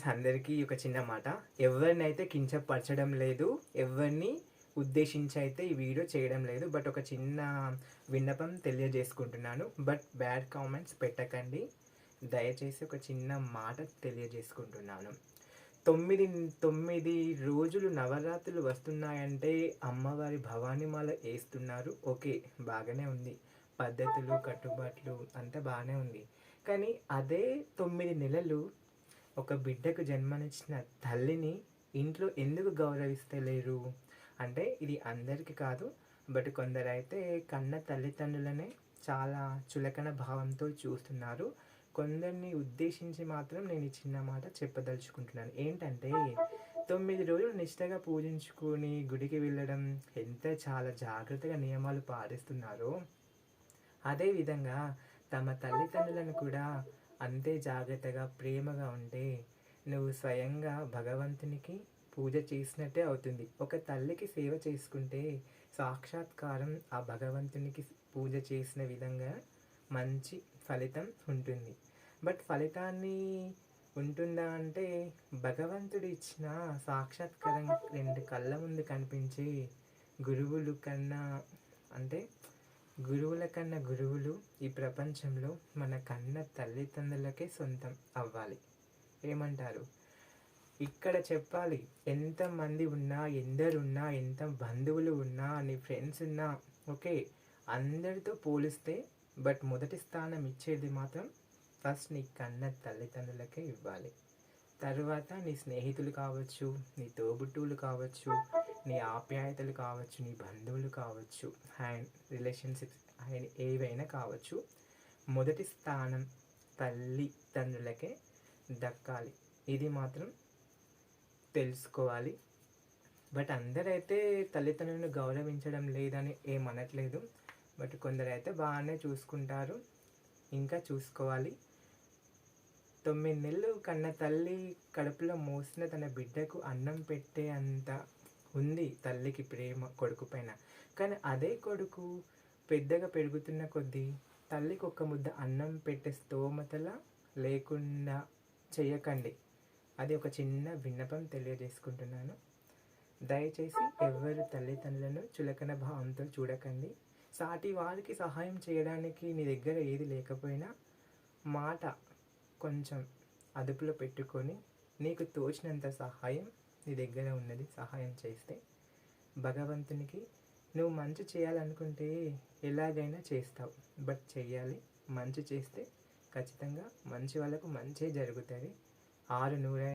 Friends అందరికీ ఒక చిన్న మాట. ఎవరినైతే కించపరచడం లేదు ఎవరిని ఉద్దేశించి అయితే ఈ వీడియో చేయడం లేదు బట్ ఒక చిన్న విన్నపం తెలియజేసుకుంటున్నాను. బట్ బ్యాడ్ కామెంట్స్ పెట్టకండి. దయచేసి ఒక చిన్న మాట తెలియజేసుకుంటున్నాను. తొమ్మిది తొమ్మిది రోజులు నవరాత్రులు వస్తున్నాయంటే అమ్మవారి భవానీమాల వేస్తున్నారు. ఓకే బాగానే ఉంది. పద్ధతులు కట్టుబాట్లు అంతా బాగానే ఉంది. కానీ అదే తొమ్మిది నెలలు ఒక బిడ్డకు జన్మనిచ్చిన తల్లిని ఇంట్లో ఎందుకు గౌరవిస్తలేరు? అంటే ఇది అందరికీ కాదు బట్ కొందరైతే కన్న తల్లిదండ్రులనే చాలా చులకన భావంతో చూస్తున్నారు. కొందరిని ఉద్దేశించి మాత్రం నేను ఈ చిన్న మాట చెప్పదలుచుకుంటున్నాను. ఏంటంటే తొమ్మిది రోజులు నిష్టగా పూజించుకొని గుడికి వెళ్ళడం ఎంత చాలా జాగ్రత్తగా నియమాలు పాటిస్తున్నారో అదేవిధంగా తమ తల్లిదండ్రులను కూడా అంతే జాగ్రత్తగా ప్రేమగా ఉంటే నువ్వు స్వయంగా భగవంతునికి పూజ చేసినట్టే అవుతుంది. ఒక తల్లికి సేవ చేసుకుంటే సాక్షాత్కారం ఆ భగవంతునికి పూజ చేసిన విధంగా మంచి ఫలితం ఉంటుంది. బట్ ఫలితాన్ని ఉంటుందా అంటే భగవంతుడు ఇచ్చిన సాక్షాత్కారం రెండు కళ్ళ ముందు కనిపించే గురువులు కన్నా అంటే గురువుల కన్నా గురువులు ఈ ప్రపంచంలో మన కన్న తల్లిదండ్రులకే సొంతం అవ్వాలి. ఏమంటారు? ఇక్కడ చెప్పాలి ఎంతమంది ఉన్నా ఎందరున్నా ఎంత బంధువులు ఉన్నా నీ ఫ్రెండ్స్ ఉన్నా ఓకే అందరితో పోలిస్తే బట్ మొదటి స్థానం ఇచ్చేది మాత్రం ఫస్ట్ నీ కన్న తల్లిదండ్రులకే ఇవ్వాలి. తర్వాత నీ స్నేహితులు కావచ్చు నీ తోబుట్టువులు కావచ్చు నీ ఆప్యాయతలు కావచ్చు నీ బంధువులు కావచ్చు అండ్ రిలేషన్షిప్స్ అండ్ ఏవైనా కావచ్చు మొదటి స్థానం తల్లి తండ్రులకే దక్కాలి. ఇది మాత్రం తెలుసుకోవాలి. బట్ అందరైతే తల్లిదండ్రులను గౌరవించడం లేదని ఏమనట్లేదు. బట్ కొందరైతే బాగానే చూసుకుంటారు. ఇంకా చూసుకోవాలి. తొమ్మిది నెలలు కన్న తల్లి కడుపులో మోసిన తన బిడ్డకు అన్నం పెట్టే అంత ఉంది తల్లికి ప్రేమ కొడుకు పైన. కానీ అదే కొడుకు పెద్దగా పెరుగుతున్న కొద్దీ తల్లికి ఒక ముద్ద అన్నం పెట్టే స్తోమతల లేకుండా చేయకండి అది ఒక చిన్న విన్నపం తెలియజేసుకుంటున్నాను. దయచేసి ఎవరు తల్లిదండ్రులను చులకన భావంతో చూడకండి. సాటి వారికి సహాయం చేయడానికి నీ దగ్గర ఏది లేకపోయినా మాట కొంచెం అదుపులో పెట్టుకొని నీకు తోచినంత సహాయం నీ దగ్గర ఉన్నది సహాయం చేస్తే. భగవంతునికి నువ్వు మంచి చేయాలనుకుంటే ఎలాగైనా చేస్తావు. బట్ చెయ్యాలి. మంచి చేస్తే ఖచ్చితంగా మంచి వాళ్ళకు మంచి జరుగుతుంది. ఆరు నూర